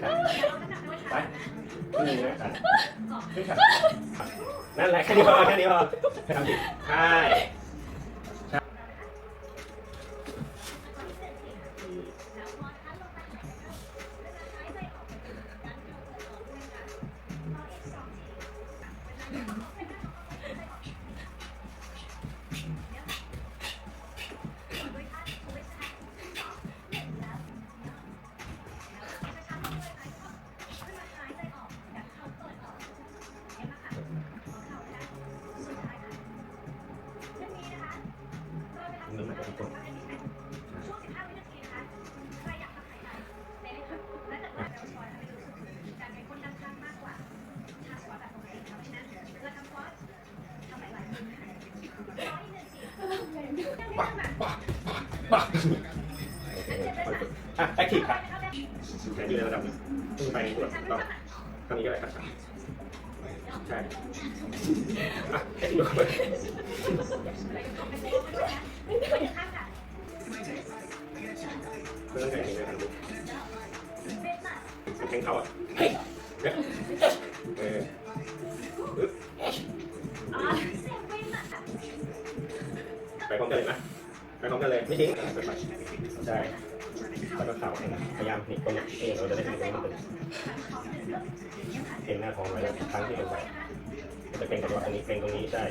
ไปนี่นะนั่นแหละแค่นี้พอแค่นี้พอทำดิใช่ น้ำหนักทุกคนปักปักปักปักอะแอคทีฟครับแค่ยืนในระดับหนึ่งขึ้นไปตัวต้องทำนี้ก็ได้ครับใช่อะแค่ทีฟก่อนเเออไปพร้อมกันเลยนะไปพร้อมกันเลยไม่ทิ้งไปไปใช่แล้วก็เข่าพยายามหนีตรงเออเราจะได้เห็นตรงนี้มันเป็นเห็นหน้าท้องไว้แล้วครั้งที่ลงไปจะเป็นกับว่าตรงนี้เป็นตรงนี้ใช่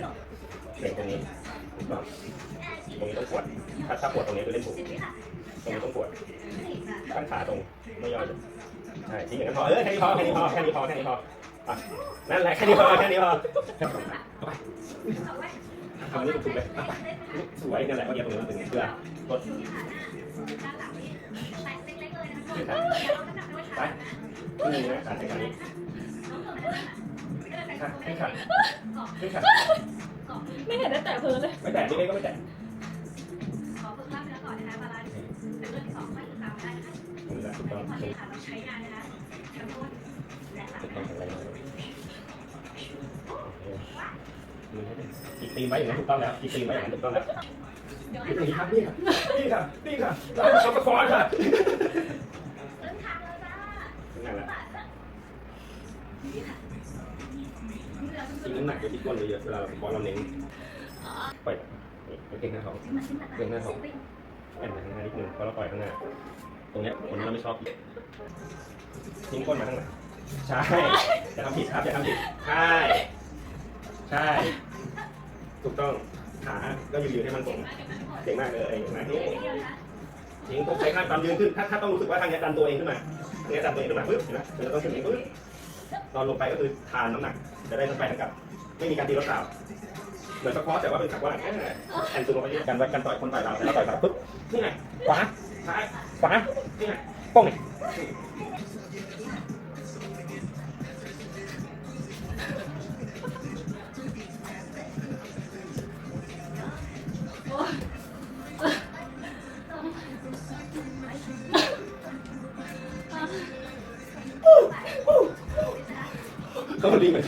เป็นตรงนี้ถูกต้องตรงนี้ต้องปวดถ้าถ้าปวดตรงนี้คือเล่นถูกตรงนี้ต้องปวดข้งขาตรงไม่ย่อยใช่ทิ้งอย่างนั้นพอเออแค่นี้พอแค่นี้พอแค่นี้พอแค่นี้พอ อะนั่นแหละแค่นี้พอแค่นี้พอเอาไปทำนี้ถูกๆเลยเอาไปสวยนั่นแหละว่าเดี๋ยวตรงนี้มันถึงเพื่อลดไปนี่นะขาใช้ขานี้ค่ขึ้นค่ะขึ้นค่ะไม่เห็นได้แต่เพิ่เลย ไม่แตะนี่ก็ไม่แตะขอฝึกกล้ามเนื้อก่อนนะคะบาลานซ์เป็นเรื่องสองค่อยฝึกตามได้นะคะนี่ะถูกต้อง ตอนถูนี้กค่ะเราใช้งานนะคะกรตีไว้อย่างนั้นถูกต้องแล้วอีตีไว้อย่างนั้นถูกต้องแล้วนี่ครับนี่ครับนี่ครับนี่ครับเราทำสควอตค่ะเริ่มทางเลยจ้านั่นแหละนี่ะนี่เราทิ้งน้ำหนักไปที่ก้นเยอะเวลาเราบอลเราเน้นปล่อยเก่งหน้าท้องเก่งหน้าท้องแอนไปข้างหน้านิดนึงเพราะเราปล่อยข้างหน้าตรงเนี้ยคนเราไม่ชอบทิ้งก้นมาข้างหลัง ใช่จะทำผิดครับจะทำผิดใช่ใช่ ถูกต้องขาก็ยืนๆให้มันตรงเก่งมากเลยเก่งมากนี่ทิ้งต้องใช้ข้างตามยืนขึ้น ถ้าถ้าต้องรู้สึกว่าทางนี้ดันตัวเองขึ้นมาทางนี้ดันตัวเองขึ้นมาปึ๊บเห็นไหมเราต้องขึ้นอย่างนี้ปึ๊บตอนลงไปก็คือทานน้ำหนัก จะได้ทั้งไปทั้งกลับ ไม่มีการตีรถเปล่าเหมือนสควอตแต่ว่าเป็นสักว่าแอนแอนตัวลงไปเรื่อยกันไว้กันต่อยคนต่อยเราแล้วต่อยเราปึ๊บนี่ไงขวาซ้ายขวานี่ไงป้องไเขาดีเหมื